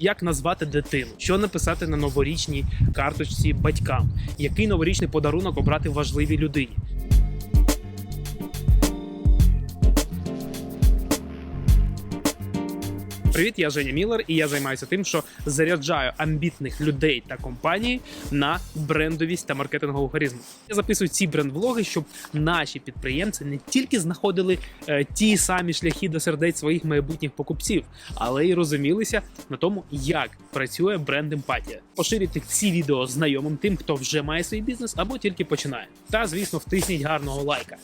Як назвати дитину? Що написати на новорічній карточці батькам? Який новорічний подарунок обрати важливій людині? Привіт, я Женя Міллер, і я займаюся тим, що заряджаю амбітних людей та компанії на брендовість та маркетингову харизму. Я записую ці бренд-влоги, щоб наші підприємці не тільки знаходили е, ті самі шляхи до сердець своїх майбутніх покупців, але й розумілися на тому, як працює бренд емпатія. Поширюйте ці відео знайомим тим, хто вже має свій бізнес або тільки починає. Та звісно, втисніть гарного лайка.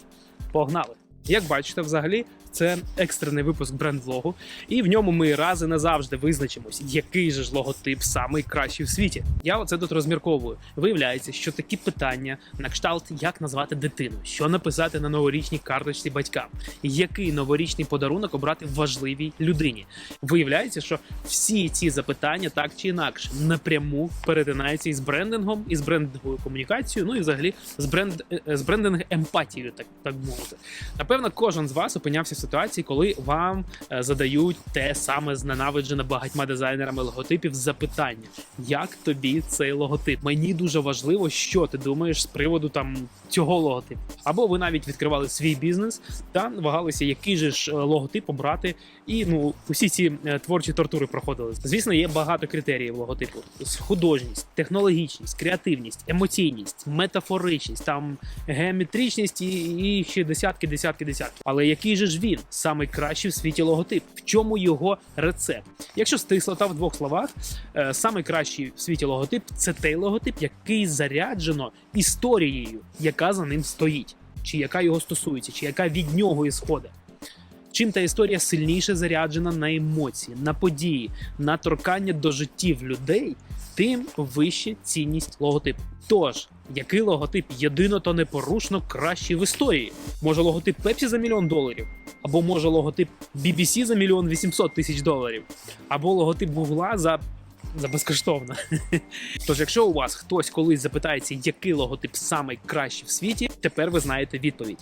Погнали! Як бачите, взагалі це екстрений випуск бренд-влогу, і в ньому ми раз і назавжди визначимось, який же ж логотип самий кращий в світі. Я оце тут розмірковую. Виявляється, що такі питання на кшталт, як назвати дитину, що написати на новорічній карточці батькам, який новорічний подарунок обрати важливій людині. Виявляється, що всі ці запитання так чи інакше напряму перетинаються із брендингом, із брендинговою комунікацією, ну і взагалі з бренд е, з брендинг емпатією, так так мовити. Напевно, кожен з вас опинявся в ситуації, коли вам е, задають те саме зненавиджене багатьма дизайнерами логотипів запитання: як тобі цей логотип? Мені дуже важливо, що ти думаєш з приводу там цього логотипу. Або ви навіть відкривали свій бізнес та вагалися, який же ж е, логотип обрати, і ну усі ці е, творчі тортури проходили. Звісно, є багато критеріїв логотипу: художність, технологічність, креативність, емоційність, метафоричність, там геометричність і, і ще десятки, десятки, десятки. Але який же ж він самий кращий в світі логотип? В чому його рецепт? Якщо стисло та в двох словах, е, самий кращий в світі логотип це той логотип, який заряджено історією, яка за ним стоїть, чи яка його стосується, чи яка від нього ісходить. Чим та історія сильніше заряджена на емоції, на події, на торкання до життів людей, тим вища цінність логотипу. Тож, який логотип єдино та непорушно кращий в історії? Може логотип Пепсі за мільйон доларів? Або може логотип BBC за мільйон 800 тисяч доларів? Або логотип Гугла за. За безкоштовно. Тож, якщо у вас хтось колись запитається, який логотип самий кращий в світі, тепер ви знаєте відповідь.